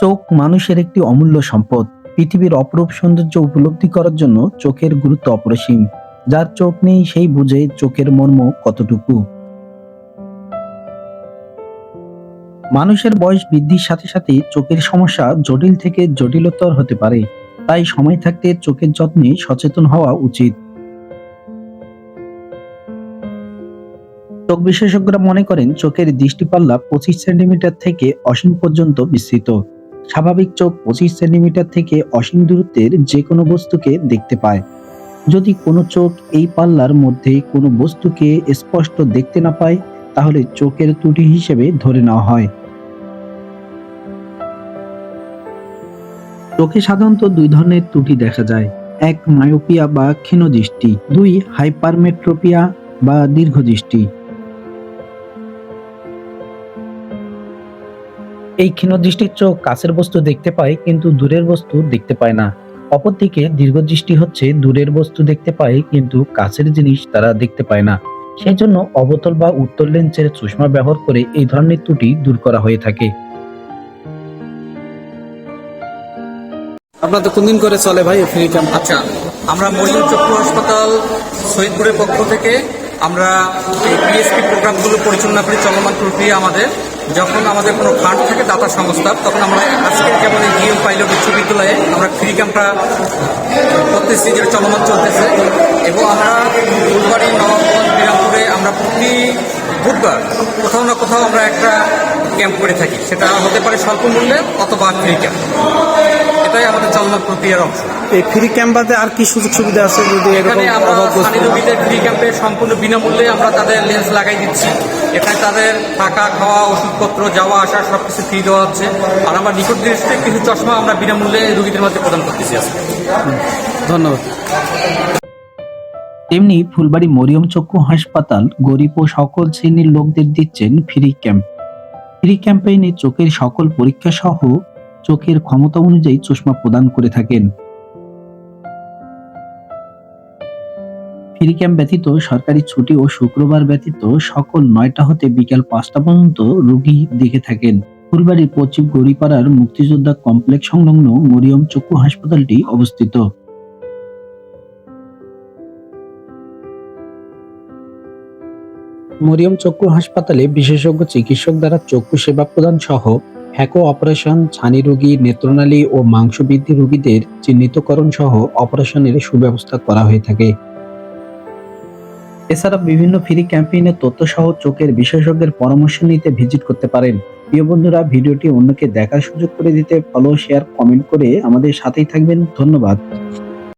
চোখ মানুষের একটি অমূল্য সম্পদ। পৃথিবীর অপরূপ সৌন্দর্য উপলব্ধি করার জন্য চোখের গুরুত্ব অপরিসীম। যার চোখ নেই, সেই বুঝে চোখের মর্ম কতটুকু। মানুষের বয়স বৃদ্ধির সাথে সাথে চোখের সমস্যা জটিল থেকে জটিলতর হতে পারে। তাই সময় থাকতে চোখের যত্নে সচেতন হওয়া উচিত। চোখ বিশেষজ্ঞরা মনে করেন, চোখের দৃষ্টিপাল্লা পঁচিশ সেন্টিমিটার থেকে অসীম পর্যন্ত বিস্তৃত। স্বাভাবিক চোখ পঁচিশ সেন্টিমিটার থেকে অসীম দূরত্বের যে কোনো বস্তুকে দেখতে পায়। যদি কোনো চোখ এই পাল্লার মধ্যে কোনো বস্তুকে স্পষ্ট দেখতে না পায়, তাহলে চোখের ত্রুটি হিসেবে ধরে নেওয়া হয়। চোখে সাধারণত দুই ধরনের ত্রুটি দেখা যায়। এক মায়োপিয়া বা ক্ষীণদৃষ্টি, দুই হাইপারমেট্রোপিয়া বা দীর্ঘদৃষ্টি। এই ক্ষীণদৃষ্টির চোখ কাছের বস্তু দেখতে পায় কিন্তু দূরের বস্তু দেখতে পায় না। অপরদিকে দীর্ঘদৃষ্টি হচ্ছে দূরের বস্তু দেখতে পায় কিন্তু কাছের জিনিস তারা দেখতে পায় না। সেই জন্য অবতল বা উত্তল লেন্সের চশমা ব্যবহার করে এই ধরনের ত্রুটি দূর করা হয়ে থাকে। আপনাদের তো দিন করে চলে ভাই ফ্রি ক্যাম্প আচ্ছা আমরা মরিয়ম চক্ষু হাসপাতাল শহীদপুরের পক্ষ থেকে আমরা এই পিএসপি প্রোগ্রামগুলো পরিচালনা করি চলমান প্রক্রিয়া আমাদের। যখন আমাদের কোনো ফান্ড থাকে দাতা সংস্থা তখন আমরা আজকে যেমন এই জিএম পাইলট বিশ্ববিদ্যালয়ে আমরা ফ্রি ক্যাম্পটা করতেছি যেটা চলমান চলতেছে। এবং আমরা ফুলবাড়ি নবাবগঞ্জ বিরামপুরে আমরা প্রতি বুধবার কোথাও না কোথাও আমরা একটা ক্যাম্প করে থাকি। সেটা হতে পারে স্বল্প মূল্যে অথবা ফ্রি ক্যাম্প এটাই আমাদের চলমান প্রক্রিয়ার অংশ। এই ফ্রি ক্যাম্প বাদে আর কি সুযোগ সুবিধা আছে যদি এখানে আমরা স্থানীয় রোগীদের ফ্রি ক্যাম্পে সম্পূর্ণ বিনামূল্যে আমরা তাদের লেন্স লাগাই দিচ্ছি। এখানে তাদের থাকা খাওয়া ওষুধপত্র যাওয়া আসা সব কিছু ফ্রি দেওয়া হচ্ছে। আর আমরা নিকট দৃষ্টিতে কিছু চশমা আমরা বিনামূল্যে রোগীদের মাঝে প্রদান করতেছি আজকে। ধন্যবাদ। তেমনি ফুলবাড়ি মরিয়ম চক্ষু হাসপাতাল গরিব ও সকল শ্রেণির লোকদের দিচ্ছেন ফ্রি ক্যাম্প ফ্রি ক্যাম্পেইনে চোখের সকল পরীক্ষা সহ চোখের ক্ষমতা অনুযায়ী চশমা প্রদান করে থাকেন। ফ্রি ক্যাম্প ব্যতীত সরকারি ছুটি ও শুক্রবার ব্যতীত সকল নয়টা হতে বিকাল পাঁচটা পর্যন্ত রোগী দেখে থাকেন। ফুলবাড়ির পশ্চিম গড়িপাড়ার মুক্তিযোদ্ধা কমপ্লেক্স সংলগ্ন মরিয়ম চক্ষু হাসপাতালটি অবস্থিত। মরিয়ম চক্ষু হাসপাতালে বিশেষজ্ঞ চিকিৎসক দ্বারা চক্ষু সেবা প্রদান সহ হ্যাকো অপারেশন, ছানি রোগী, নেত্রনালী ও মাংস বৃদ্ধি রোগীদের চিহ্নিতকরণ সহ অপারেশনের সুব্যবস্থা করা হয়ে থাকে। এছাড়া বিভিন্ন ফ্রি ক্যাম্পেইনের তথ্য সহ চোখের বিশেষজ্ঞের পরামর্শ নিতে ভিজিট করতে পারেন। প্রিয় বন্ধুরা, ভিডিওটি অন্যকে দেখার সুযোগ করে দিতে ফলো শেয়ার কমেন্ট করে আমাদের সাথেই থাকবেন। ধন্যবাদ।